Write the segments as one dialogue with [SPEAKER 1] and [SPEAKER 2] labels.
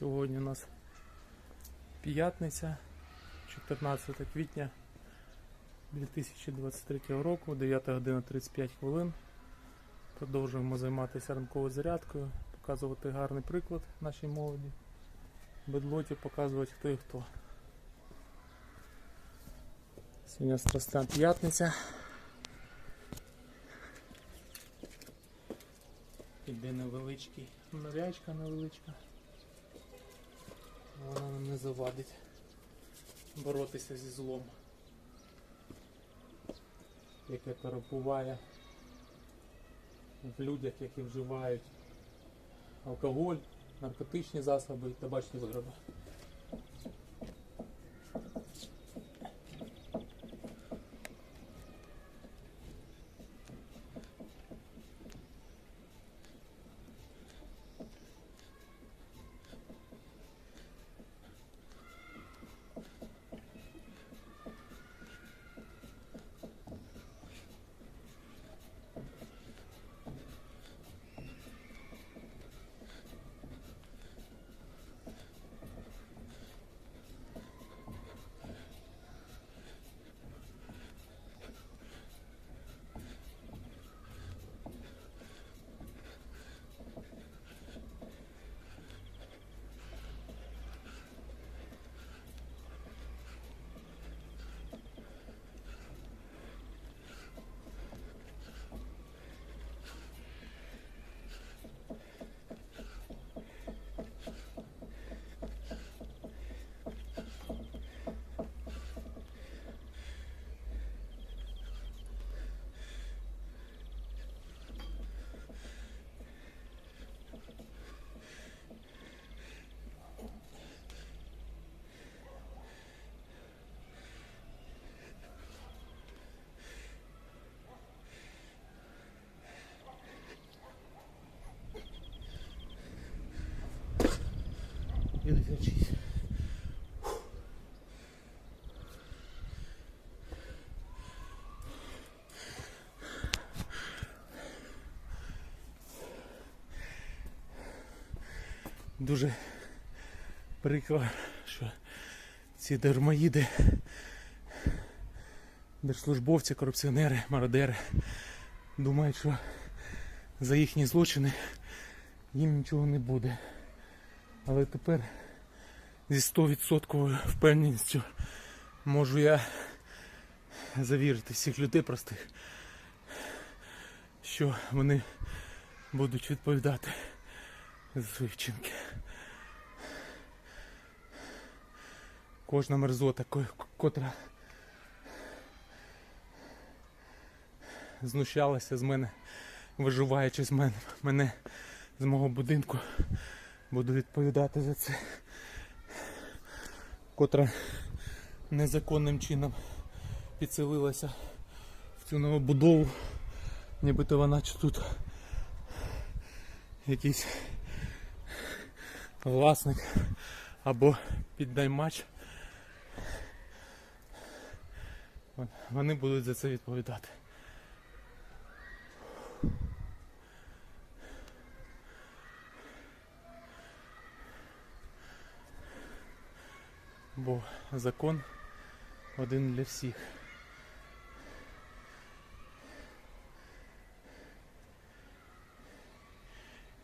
[SPEAKER 1] Сьогодні у нас п'ятниця, 14 квітня 2023 року, 9 година 35 хвилин. Продовжуємо займатися ранковою зарядкою, показувати гарний приклад нашій молоді. Бедлоті показувати хто і хто. Сьогодні страсна п'ятниця. Іде невеличкий морячка невеличка. Вона нам не завадить боротися зі злом, яке перебуває в людях, які вживають алкоголь, наркотичні засоби і табачні вироби. Відключись. Дуже прикро, що ці дармоїди, держслужбовці, корупціонери, мародери думають, що за їхні злочини їм нічого не буде. Але тепер зі 100% впевненістю можу я завірити всіх людей простих, що вони будуть відповідати за свої вчинки. Кожна мерзота, котра знущалася з мене, виживаючи з мене, мене з мого будинку, буду відповідати за це. Котра незаконним чином підселилася в цю новобудову, нібито вона чи тут якийсь власник або піднаймач. Вони будуть за це відповідати. Бо закон один для всіх.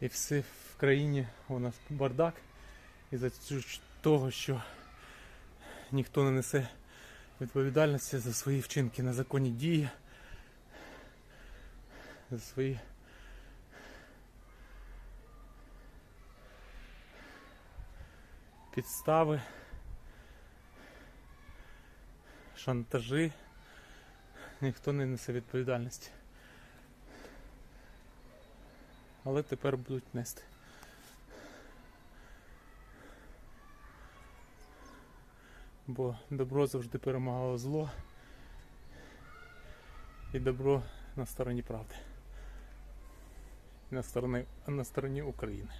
[SPEAKER 1] І все в країні у нас бардак із-за цю- того, що ніхто не несе відповідальності за свої вчинки, незаконні дії, за свої підстави, шантажі. Ніхто не несе відповідальності. Але тепер будуть нести. Бо добро завжди перемагало зло. І добро на стороні правди. На стороні, на стороні України.